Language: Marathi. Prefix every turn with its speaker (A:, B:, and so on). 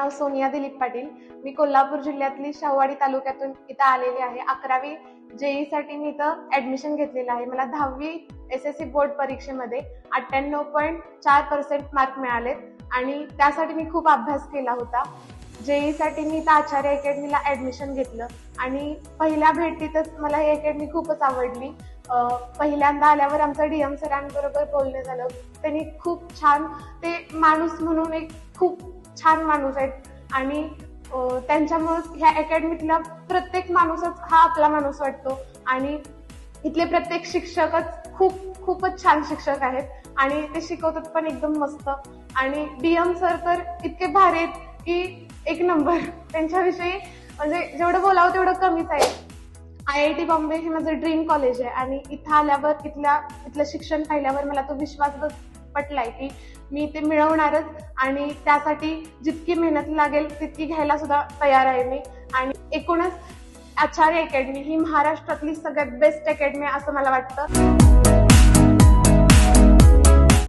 A: नाव सोनिया दिलीप पाटील. मी कोल्हापूर जिल्ह्यातली शाहवाडी तालुक्यातून इथं आलेली आहे. अकरावी जेई साठी मी इथं ऍडमिशन घेतलेलं आहे. मला दहावी एस एस सी बोर्ड परीक्षेमध्ये अठ्ठ्याण्णव पॉईंट चार पर्सेंट मार्क मिळालेत आणि त्यासाठी मी खूप अभ्यास केला होता. जेई साठी मी इथं आचार्य अकॅडमीला ऍडमिशन घेतलं आणि पहिल्या भेटीतच मला ही अकॅडमी खूपच आवडली. पहिल्यांदा आल्यावर आमचं डी एम सरांबरोबर बोलणं झालं. त्यांनी खूप छान ते माणूस म्हणून एक खूप छान माणूस आहेत. आणि त्यांच्यामुळे ह्या अकॅडमीतला प्रत्येक माणूसच हा आपला माणूस वाटतो. आणि इथले प्रत्येक शिक्षकच खूप खूपच छान शिक्षक आहेत. आणि ते शिकवतात पण एकदम मस्त. आणि डी एम सर तर इतके भारी आहेत की एक नंबर त्यांच्याविषयी म्हणजे जेवढं बोलावं तेवढं कमीच आहे. आय आय टी बॉम्बे हे माझं ड्रीम कॉलेज आहे. आणि इथं आल्यावर इथल्या इथलं शिक्षण पाहिल्यावर मला तो विश्वास बस पटलाय की मी ते मिळवणारच आणि त्यासाठी जितकी मेहनत लागेल तितकी घ्यायला सुद्धा तयार आहे मी. आणि एकूणच आचार्य अकॅडमी ही महाराष्ट्रातली सगळ्यात बेस्ट अकॅडमी असं मला वाटतं.